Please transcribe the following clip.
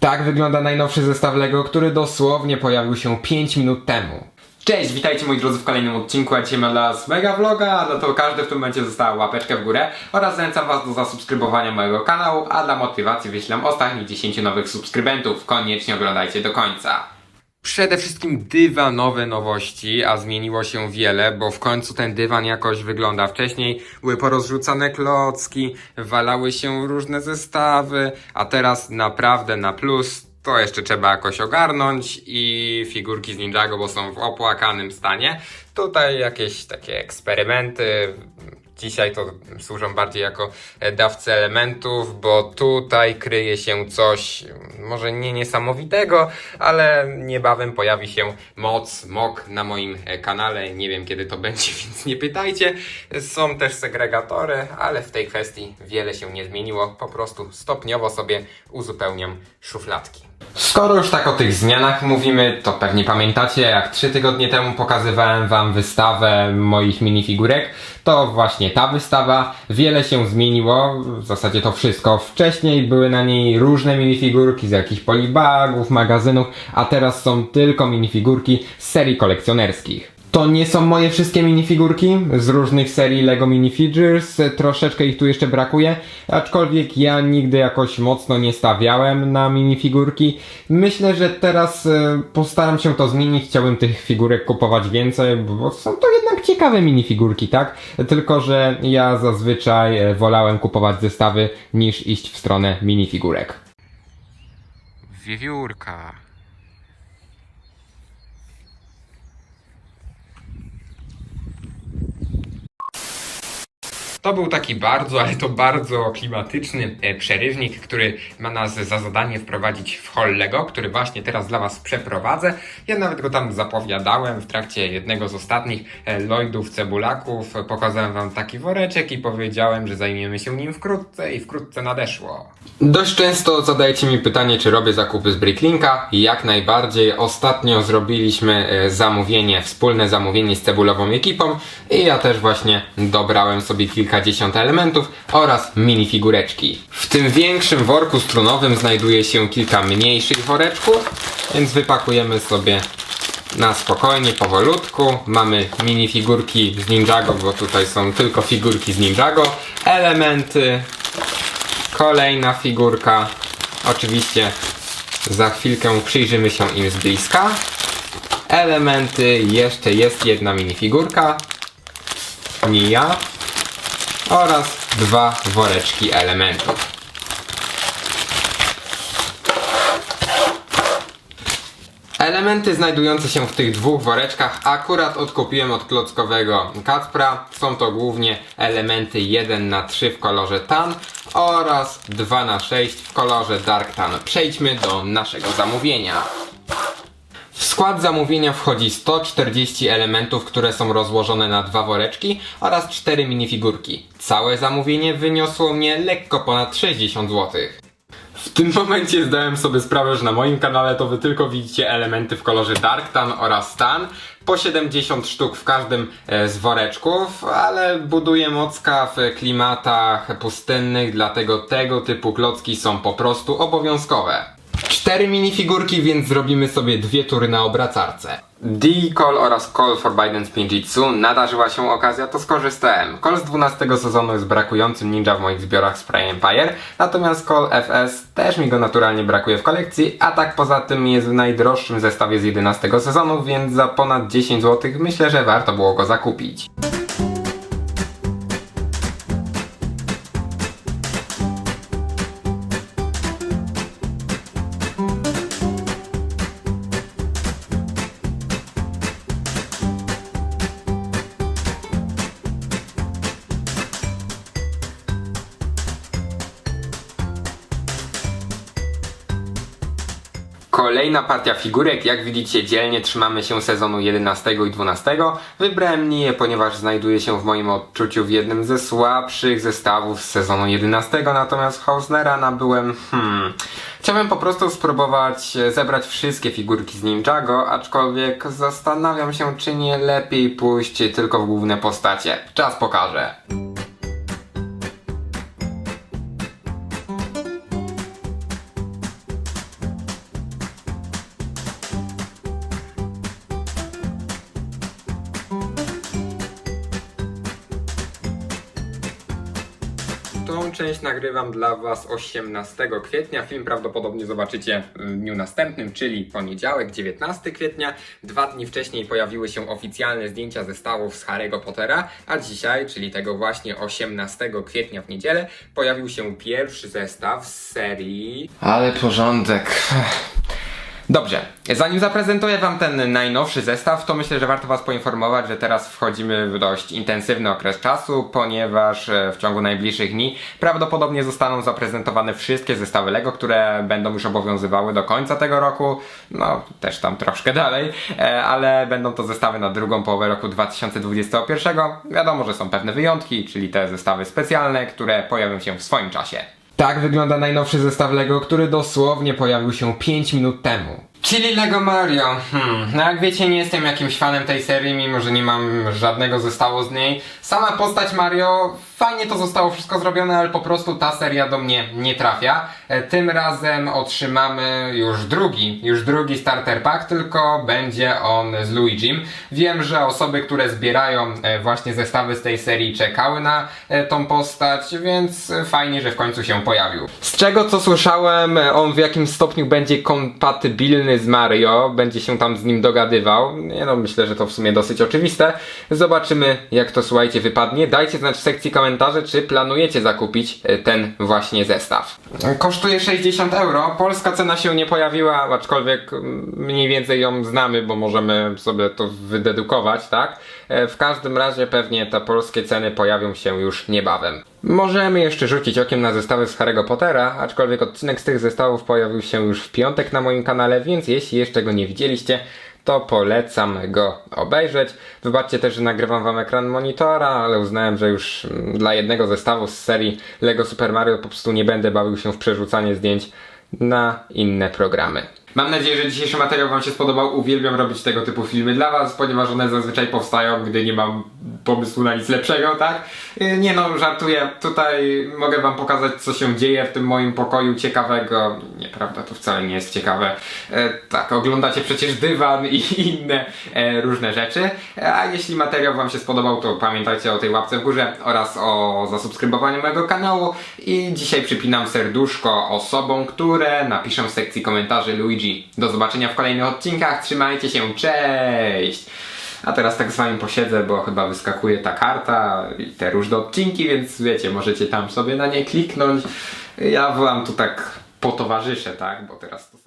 Tak wygląda najnowszy zestaw LEGO, który dosłownie pojawił się 5 minut temu. Cześć, witajcie moi drodzy w kolejnym odcinku, a dzisiaj mam dla was mega vloga, no to każdy w tym momencie została łapeczkę w górę oraz zachęcam was do zasubskrybowania mojego kanału, a dla motywacji wyślę ostatnich 10 nowych subskrybentów. Koniecznie oglądajcie do końca. Przede wszystkim dywanowe nowości, a zmieniło się wiele, bo w końcu ten dywan jakoś wygląda. Wcześniej były porozrzucane klocki, walały się różne zestawy, a teraz naprawdę na plus to jeszcze trzeba jakoś ogarnąć i figurki z Ninjago, bo są w opłakanym stanie. Tutaj jakieś takie eksperymenty. Dzisiaj to służą bardziej jako e, dawcy elementów, bo tutaj kryje się coś może nie niesamowitego, ale niebawem pojawi się moc, mok na moim e, kanale. Nie wiem kiedy to będzie, więc nie pytajcie. Są też segregatory, ale w tej kwestii wiele się nie zmieniło. Po prostu stopniowo sobie uzupełniam szufladki. Skoro już tak o tych zmianach mówimy, to pewnie pamiętacie, jak trzy tygodnie temu pokazywałem wam wystawę moich minifigurek, to właśnie ta wystawa, wiele się zmieniło, w zasadzie to wszystko. Wcześniej były na niej różne minifigurki z jakichś polibagów, magazynów, a teraz są tylko minifigurki z serii kolekcjonerskich. To nie są moje wszystkie minifigurki z różnych serii LEGO Minifigures, troszeczkę ich tu jeszcze brakuje, aczkolwiek ja nigdy jakoś mocno nie stawiałem na minifigurki. Myślę, że teraz e, postaram się to zmienić, chciałbym tych figurek kupować więcej, bo są to jednak ciekawe minifigurki, tak? Tylko, że ja zazwyczaj e, wolałem kupować zestawy niż iść w stronę minifigurek. Wiewiórka. To był taki bardzo, ale to bardzo klimatyczny e, przerywnik, który ma nas za zadanie wprowadzić w hall Lego, który właśnie teraz dla Was przeprowadzę. Ja nawet go tam zapowiadałem w trakcie jednego z ostatnich e, Lloydów Cebulaków. Pokazałem Wam taki woreczek i powiedziałem, że zajmiemy się nim wkrótce i wkrótce nadeszło. Dość często zadajecie mi pytanie, czy robię zakupy z Bricklinka. Jak najbardziej. Ostatnio zrobiliśmy e, zamówienie, wspólne zamówienie z cebulową ekipą i ja też właśnie dobrałem sobie kilkadziesiąt elementów oraz minifigureczki. W tym większym worku strunowym znajduje się kilka mniejszych woreczków, więc wypakujemy sobie na spokojnie, powolutku. Mamy minifigurki z Ninjago, bo tutaj są tylko figurki z Ninjago, elementy, Kolejna figurka. Oczywiście za chwilkę przyjrzymy się im z bliska. Elementy, jeszcze jest jedna minifigurka. Nia. Oraz dwa woreczki elementów. Elementy znajdujące się w tych dwóch woreczkach akurat odkupiłem od klockowego Kacpra. Są to głównie elementy 1 na 3 w kolorze tan oraz 2 na 6 w kolorze Dark Tan. Przejdźmy do naszego zamówienia. Skład zamówienia wchodzi 140 elementów, które są rozłożone na dwa woreczki oraz 4 minifigurki. Całe zamówienie wyniosło mnie lekko ponad 60 złotych. W tym momencie zdałem sobie sprawę, że na moim kanale to wy tylko widzicie elementy w kolorze Dark Tan oraz Tan. Po 70 sztuk w każdym e, z woreczków, ale buduję mocka w klimatach pustynnych, dlatego tego typu klocki są po prostu obowiązkowe. Cztery minifigurki, więc zrobimy sobie dwie tury na obracarce. D-Call oraz Call for Biden Spinjitsu nadarzyła się okazja, to skorzystałem. Call z 12 sezonu jest brakującym ninja w moich zbiorach z Prime Empire, natomiast Call FS też mi go naturalnie brakuje w kolekcji, a tak poza tym jest w najdroższym zestawie z 11 sezonu, więc za ponad 10 zł myślę, że warto było go zakupić. Kolejna partia figurek, jak widzicie dzielnie trzymamy się sezonu 11 i 12. Wybrałem Niję, ponieważ znajduje się w moim odczuciu w jednym ze słabszych zestawów z sezonu 11, natomiast Hausnera nabyłem, hmm... Chciałem po prostu spróbować e, zebrać wszystkie figurki z Ninjago, aczkolwiek zastanawiam się, czy nie lepiej pójść tylko w główne postacie. Czas pokaże. Tą część nagrywam dla Was 18 kwietnia. Film prawdopodobnie zobaczycie w dniu następnym, czyli poniedziałek, 19 kwietnia. Dwa dni wcześniej pojawiły się oficjalne zdjęcia zestawów z Harry'ego Pottera, a dzisiaj, czyli tego właśnie 18 kwietnia w niedzielę, pojawił się pierwszy zestaw z serii. Ale porządek. Dobrze, zanim zaprezentuję Wam ten najnowszy zestaw, to myślę, że warto Was poinformować, że teraz wchodzimy w dość intensywny okres czasu, ponieważ e, w ciągu najbliższych dni prawdopodobnie zostaną zaprezentowane wszystkie zestawy LEGO, które będą już obowiązywały do końca tego roku, no też tam troszkę dalej, e, ale będą to zestawy na drugą połowę roku 2021. Wiadomo, że są pewne wyjątki, czyli te zestawy specjalne, które pojawią się w swoim czasie. Tak wygląda najnowszy zestaw LEGO, który dosłownie pojawił się 5 minut temu. Czyli Lego Mario. Hmm. No jak wiecie, nie jestem jakimś fanem tej serii, mimo że nie mam żadnego zestawu z niej. Sama postać Mario, fajnie to zostało wszystko zrobione, ale po prostu ta seria do mnie nie trafia. E, Tym razem otrzymamy już drugi, już drugi starter pack, tylko będzie on z Luigim. Wiem, że osoby, które zbierają e, właśnie zestawy z tej serii czekały na e, tą postać, więc fajnie, że w końcu się pojawił. Z czego co słyszałem, on w jakimś stopniu będzie kompatybilny z Mario, będzie się tam z nim dogadywał. Nie no, myślę, że to w sumie dosyć oczywiste. Zobaczymy, jak to słuchajcie wypadnie. Dajcie znać w sekcji komentarzy, czy planujecie zakupić e, ten właśnie zestaw. Kosztuje 60 euro. Polska cena się nie pojawiła, aczkolwiek mm, mniej więcej ją znamy, bo możemy sobie to wydedukować, tak? E, W każdym razie pewnie te polskie ceny pojawią się już niebawem. Możemy jeszcze rzucić okiem na zestawy z Harry'ego Pottera, aczkolwiek odcinek z tych zestawów pojawił się już w piątek na moim kanale, więc jeśli jeszcze go nie widzieliście, to polecam go obejrzeć. Wybaczcie też, że nagrywam wam ekran monitora, ale uznałem, że już mm, dla jednego zestawu z serii LEGO Super Mario po prostu nie będę bawił się w przerzucanie zdjęć na inne programy. Mam nadzieję, że dzisiejszy materiał Wam się spodobał. Uwielbiam robić tego typu filmy dla Was, ponieważ one zazwyczaj powstają, gdy nie mam pomysłu na nic lepszego, tak? Yy, Nie no, żartuję. Tutaj mogę Wam pokazać, co się dzieje w tym moim pokoju ciekawego. Nieprawda, to wcale nie jest ciekawe. E, tak, oglądacie przecież dywan i inne e, różne rzeczy. E, A jeśli materiał Wam się spodobał, to pamiętajcie o tej łapce w górze oraz o zasubskrybowaniu mojego kanału. I dzisiaj przypinam serduszko osobom, które napiszą w sekcji komentarzy Luigi. Do zobaczenia w kolejnych odcinkach. Trzymajcie się, cześć! A teraz tak z wami posiedzę, bo chyba wyskakuje ta karta i te różne odcinki, więc wiecie, możecie tam sobie na nie kliknąć. Ja wam tu tak potowarzyszę, tak? Bo teraz to.